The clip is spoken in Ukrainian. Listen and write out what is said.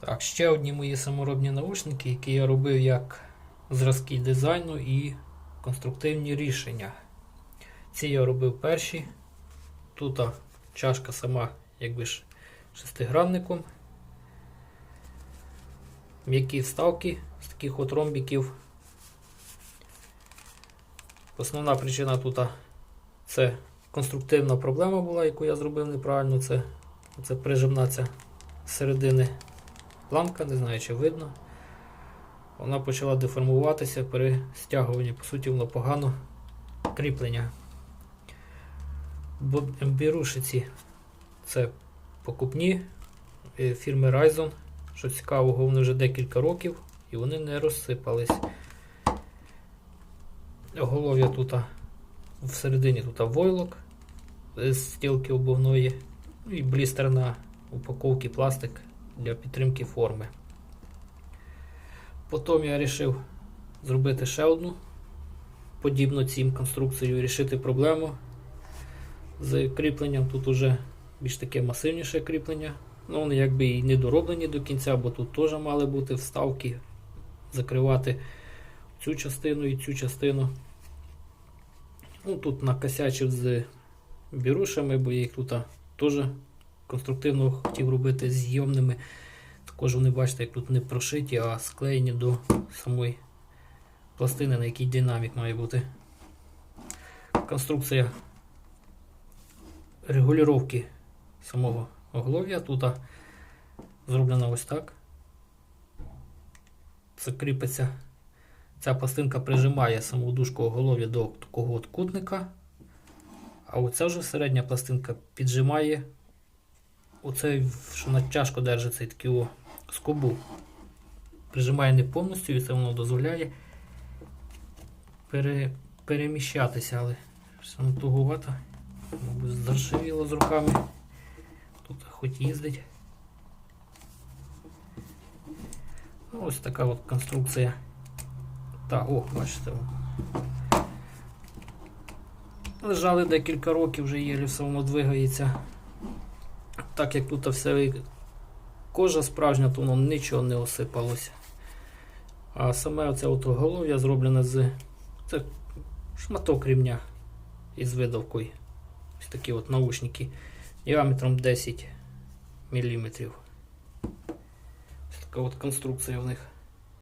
Так, ще одні мої саморобні наушники, які я робив як зразки дизайну і конструктивні рішення. Ці я робив перші. Тут чашка сама якби ж шестигранником. М'які вставки з таких от ромбіків. Основна причина тут це конструктивна проблема була, яку я зробив неправильно. Це, це прижимна ця середини планка, не знаю, чи видно. Вона почала деформуватися при стягуванні. По суті, воно погано кріплення. Бірушиці це покупні е, фірми Ryzen. Що цікавого, вони вже декілька років і вони не розсипались. Голов'я тут всередині тут войлок з стілки обувної, ну і блістер на упаковці пластик для підтримки форми. Потім я вирішив зробити ще одну подібну цим конструкцію і рішити проблему з кріпленням. Тут уже більш таке масивніше кріплення. Ну, вони якби і не дороблені до кінця, бо тут теж мали бути вставки, закривати цю частину і цю частину. Ну, Тут накосячив з бірушами, бо їх тут теж конструктивно хотів робити зйомними. Також вони бачите, як тут не прошиті, а склеєні до самої пластини, на якій динамік має бути. Конструкція регулювання самого оголов'я тут зроблена ось так. Це кріпиться. Ця пластинка прижимає саму дужку оголов'я до такого от кутника. А оця вже середня пластинка піджимає оцей, що на тяжко держить цей такий о, скобу. Прижимає не повністю і це воно дозволяє пере, переміщатися, але все воно туговато. Мабуть, заршивіло з руками. Тут хоч їздить. Ну, Ось така от конструкція. Та, о, бачите. Лежали декілька років, вже єлі все воно двигається. Так як тут все кожа справжня, то воно нічого не осипалося. А саме оце от голов'я зроблене з це шматок рівня із видавкою. Ось такі от наушники діаметром 10 мм. Ось така от конструкція в них.